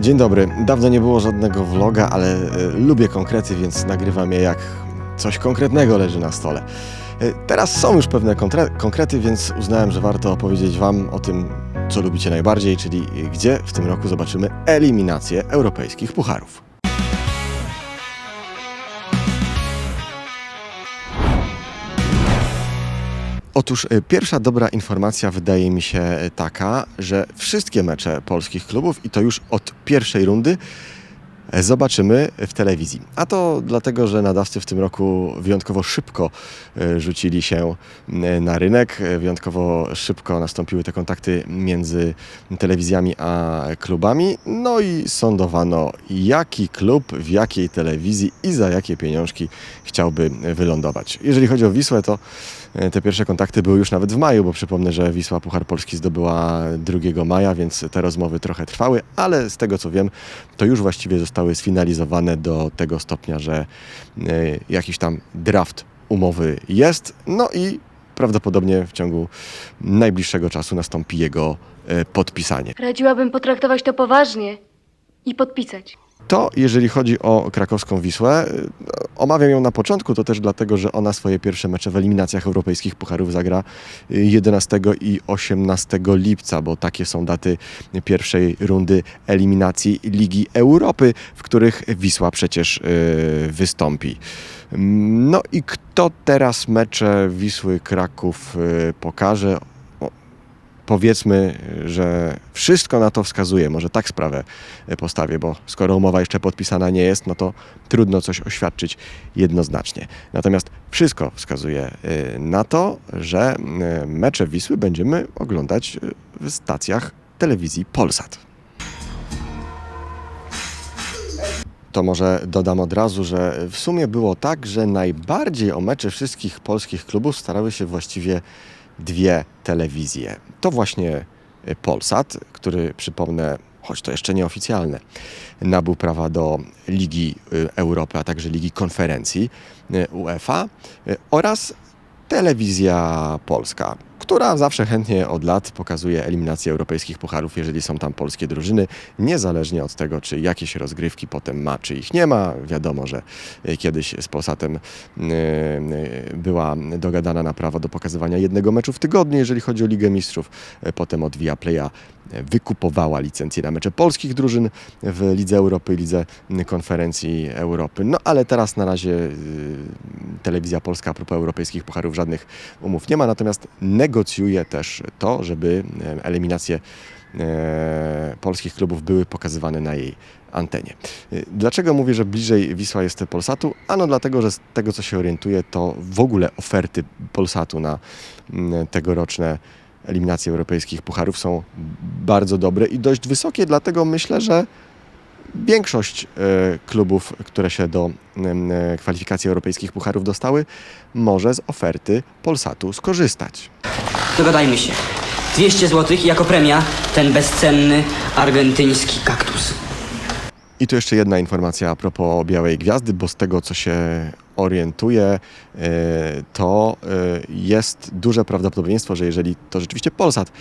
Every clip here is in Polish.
Dzień dobry. Dawno nie było żadnego vloga, ale e, lubię konkrety, więc nagrywam je jak coś konkretnego leży na stole. E, teraz są już pewne konkrety, więc uznałem, że warto opowiedzieć Wam o tym, co lubicie najbardziej, czyli gdzie w tym roku zobaczymy eliminację europejskich pucharów. Otóż e, pierwsza dobra informacja wydaje mi się e, taka, że wszystkie mecze polskich klubów i to już od pierwszej rundy zobaczymy w telewizji. A to dlatego, że nadawcy w tym roku wyjątkowo szybko e, rzucili się e, na rynek, e, wyjątkowo szybko nastąpiły te kontakty między telewizjami a klubami, no i sądowano jaki klub w jakiej telewizji i za jakie pieniążki chciałby wylądować. Jeżeli chodzi o Wisłę, to Te pierwsze kontakty były już nawet w maju, bo przypomnę, że Wisła Puchar Polski zdobyła 2 maja, więc te rozmowy trochę trwały, ale z tego co wiem, to już właściwie zostały sfinalizowane do tego stopnia, że e, jakiś tam draft umowy jest, no i prawdopodobnie w ciągu najbliższego czasu nastąpi jego e, podpisanie. Radziłabym potraktować to poważnie i podpisać. To jeżeli chodzi o krakowską Wisłę, y, omawiam ją na początku, to też dlatego, że ona swoje pierwsze mecze w eliminacjach europejskich pucharów zagra y, 11 i 18 lipca, bo takie są daty pierwszej rundy eliminacji Ligi Europy, w których Wisła przecież y, wystąpi. Mm, No i kto teraz mecze Wisły Kraków y, pokaże? Powiedzmy, że wszystko na to wskazuje, może tak sprawę e, postawię, bo skoro umowa jeszcze podpisana nie jest, no to trudno coś oświadczyć jednoznacznie. Natomiast wszystko wskazuje e, na to, że e, mecze Wisły będziemy oglądać w stacjach telewizji Polsat. To może dodam od razu, że w sumie było tak, że najbardziej o mecze wszystkich polskich klubów starały się właściwie dwie telewizje. To właśnie y, Polsat, który przypomnę, choć to jeszcze nieoficjalne, nabył prawa do Ligi y, Europy, a także Ligi Konferencji y, UEFA oraz Telewizja Polska, która zawsze chętnie od lat pokazuje eliminację europejskich pucharów, jeżeli są tam polskie drużyny, niezależnie od tego, czy jakieś rozgrywki potem ma, czy ich nie ma. Wiadomo, że y, kiedyś z Polsatem y, y, była dogadana na prawo do pokazywania jednego meczu w tygodniu, jeżeli chodzi o Ligę Mistrzów. Potem od Viaplaya y, wykupowała licencję na mecze polskich drużyn w Lidze Europy, Lidze y, Konferencji Europy. No ale teraz na razie y, telewizja polska a propos europejskich pucharów żadnych umów nie ma, natomiast negocjuje też to, żeby e, eliminacje e, polskich klubów były pokazywane na jej antenie. Y, Dlaczego mówię, że bliżej Wisła jest Polsatu? Ano dlatego, że z tego co się orientuję, to w ogóle oferty Polsatu na mm, tegoroczne eliminacje europejskich pucharów są bardzo dobre i dość wysokie, dlatego myślę, że większość e, klubów, które się do em, e, kwalifikacji europejskich pucharów dostały, może z oferty Polsatu skorzystać. Dogadajmy się. 200 zł jako premia ten bezcenny argentyński kaktus. I tu jeszcze jedna informacja a propos Białej Gwiazdy, bo z tego co się orientuję, e, to e, jest duże prawdopodobieństwo, że jeżeli to rzeczywiście Polsat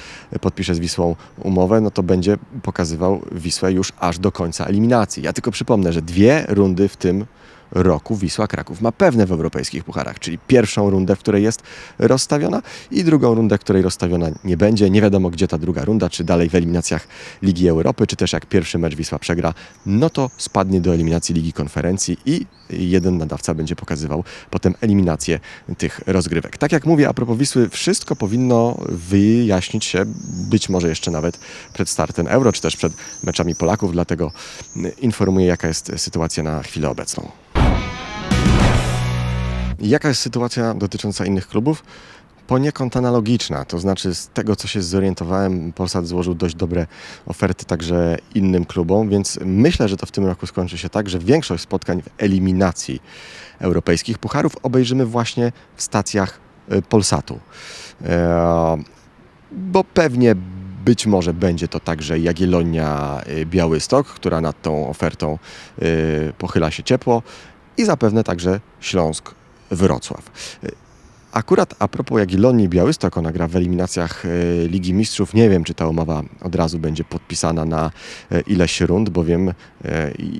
podpisze z Wisłą umowę, no to będzie pokazywał Wisłę już aż do końca eliminacji. Ja tylko przypomnę, że dwie rundy w tym roku Wisła Kraków ma pewne w europejskich pucharach, czyli pierwszą rundę, w której jest rozstawiona i drugą rundę, w której rozstawiona nie będzie. Nie wiadomo, gdzie ta druga runda, czy dalej w eliminacjach Ligi Europy, czy też jak pierwszy mecz Wisła przegra, no to spadnie do eliminacji Ligi Konferencji i jeden nadawca będzie pokazywał potem eliminację tych rozgrywek. Tak jak mówię, a propos Wisły, wszystko powinno wyjaśnić się być może jeszcze nawet przed startem Euro, czy też przed meczami Polaków, dlatego informuję, jaka jest sytuacja na chwilę obecną. Jaka jest sytuacja dotycząca innych klubów? Poniekąd analogiczna, to znaczy z tego co się zorientowałem, Polsat złożył dość dobre oferty także innym klubom, więc myślę, że to w tym roku skończy się tak, że większość spotkań w eliminacji europejskich pucharów obejrzymy właśnie w stacjach y, Polsatu. E, Bo pewnie być może będzie to także Jagiellonia y, Białystok, która nad tą ofertą y, pochyla się ciepło i zapewne także Śląsk Wrocław. Y, akurat a propos Jagiellonii Białystok, ona gra w eliminacjach e, Ligi Mistrzów. Nie wiem, czy ta umowa od razu będzie podpisana na e, ileś rund, bowiem e,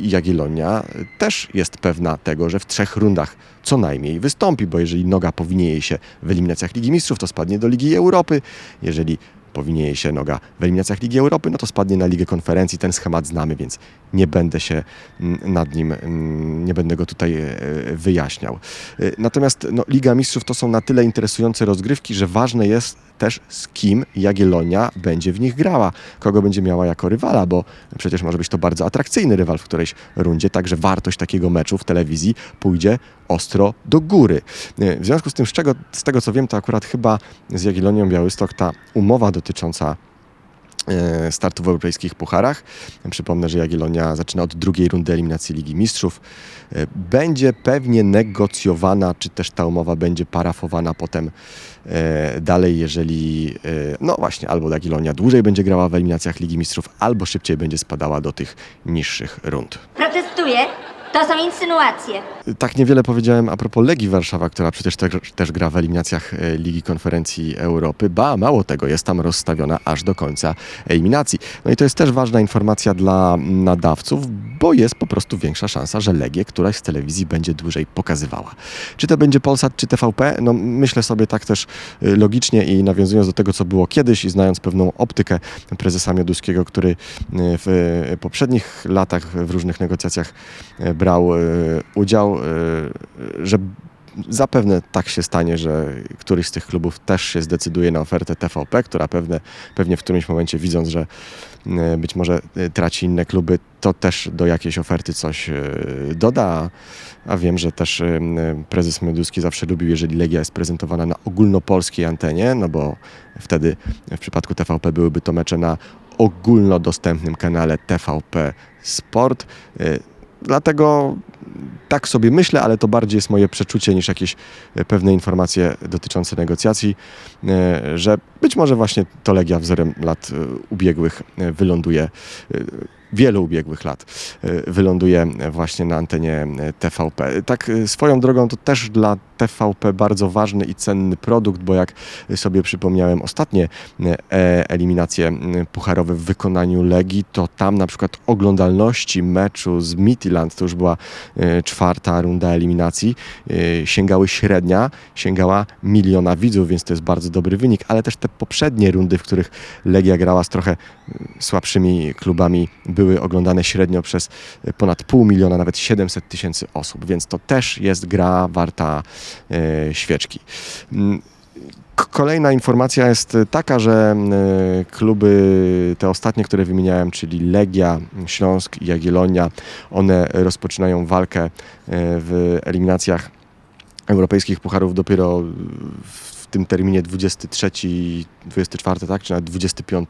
Jagiellonia też jest pewna tego, że w trzech rundach co najmniej wystąpi, bo jeżeli noga powinie jej się w eliminacjach Ligi Mistrzów, to spadnie do Ligi Europy. Jeżeli powinie jej się noga w eliminacjach Ligi Europy, no to spadnie na Ligę Konferencji. Ten schemat znamy, więc nie będę się mm, nad nim, mm, nie będę go tutaj e, wyjaśniał. E, Natomiast no, Liga Mistrzów to są na tyle interesujące rozgrywki, że ważne jest też z kim Jagiellonia będzie w nich grała, kogo będzie miała jako rywala, bo przecież może być to bardzo atrakcyjny rywal w którejś rundzie, także wartość takiego meczu w telewizji pójdzie ostro do góry. E, W związku z tym, z, czego, z tego co wiem, to akurat chyba z Jagiellonią Białystok ta umowa dotycząca startu w europejskich pucharach. Przypomnę, że Jagiellonia zaczyna od drugiej rundy eliminacji Ligi Mistrzów. E, Będzie pewnie negocjowana, czy też ta umowa będzie parafowana potem e, dalej, jeżeli e, no właśnie, albo Jagiellonia dłużej będzie grała w eliminacjach Ligi Mistrzów, albo szybciej będzie spadała do tych niższych rund. Protestuję. To są insynuacje. Tak niewiele powiedziałem a propos Legii Warszawa, która przecież też, też gra w eliminacjach e, Ligi Konferencji Europy. Ba, mało tego, jest tam rozstawiona aż do końca eliminacji. No i to jest też ważna informacja dla nadawców, bo jest po prostu większa szansa, że Legię któraś z telewizji będzie dłużej pokazywała. Czy to będzie Polsat, czy TVP? No myślę sobie tak też y, logicznie i nawiązując do tego, co było kiedyś i znając pewną optykę prezesa Mioduskiego, który y, w poprzednich latach w różnych negocjacjach brał y, udział, y, że zapewne tak się stanie, że któryś z tych klubów też się zdecyduje na ofertę TVP, która pewne, pewnie w którymś momencie widząc, że y, być może traci inne kluby, to też do jakiejś oferty coś doda. A wiem, że też prezes Mioduski zawsze lubił, jeżeli Legia jest prezentowana na ogólnopolskiej antenie, no bo wtedy w przypadku TVP byłyby to mecze na ogólnodostępnym kanale TVP Sport. Dlatego tak sobie myślę, ale to bardziej jest moje przeczucie niż jakieś e, pewne informacje dotyczące negocjacji, e, że być może właśnie to Legia wzorem lat e, ubiegłych wyląduje, wielu ubiegłych lat e, wyląduje właśnie na antenie e, TVP. Tak e, swoją drogą to też dla TVP bardzo ważny i cenny produkt, bo jak sobie przypomniałem ostatnie eliminacje pucharowe w wykonaniu Legii, to tam na przykład oglądalności meczu z Midtjylland, to już była czwarta runda eliminacji, sięgały średnia, sięgała miliona widzów, więc to jest bardzo dobry wynik, ale też te poprzednie rundy, w których Legia grała z trochę słabszymi klubami, były oglądane średnio przez e, ponad pół miliona, nawet 700 tysięcy osób, więc to też jest gra warta e, świeczki. Mm, Kolejna informacja jest taka, że e, kluby te ostatnie, które wymieniałem, czyli Legia, Śląsk i Jagiellonia, one rozpoczynają walkę e, w eliminacjach europejskich pucharów dopiero w tym terminie 23, 24, tak, czy nawet 25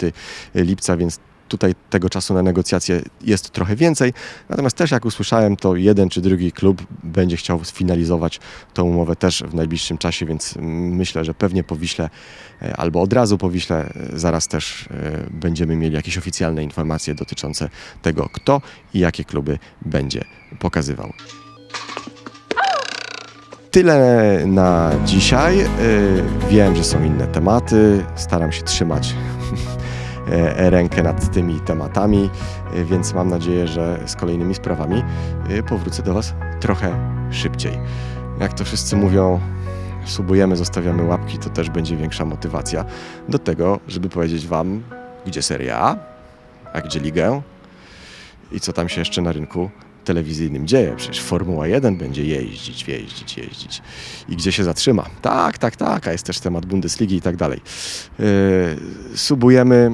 lipca, więc tutaj tego czasu na negocjacje jest trochę więcej. Natomiast też jak usłyszałem, to jeden czy drugi klub będzie chciał sfinalizować tą umowę też w najbliższym czasie, więc myślę, że pewnie po Wiśle e, albo od razu po Wiśle e, zaraz też e, będziemy mieli jakieś oficjalne informacje dotyczące tego, kto i jakie kluby będzie pokazywał. Tyle na dzisiaj. Wiem, że są inne tematy. Staram się trzymać rękę nad tymi tematami, y, więc mam nadzieję, że z kolejnymi sprawami y, powrócę do Was trochę szybciej. Jak to wszyscy mówią, subujemy, zostawiamy łapki, to też będzie większa motywacja do tego, żeby powiedzieć Wam, gdzie Seria A, a gdzie Ligę i co tam się jeszcze na rynku telewizyjnym dzieje. Przecież Formuła 1 będzie jeździć, jeździć, jeździć. I gdzie się zatrzyma? Tak, tak, tak, a jest też temat Bundesligi i tak dalej. Yy, subujemy,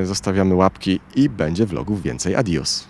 yy, zostawiamy łapki i będzie vlogów więcej. Adios.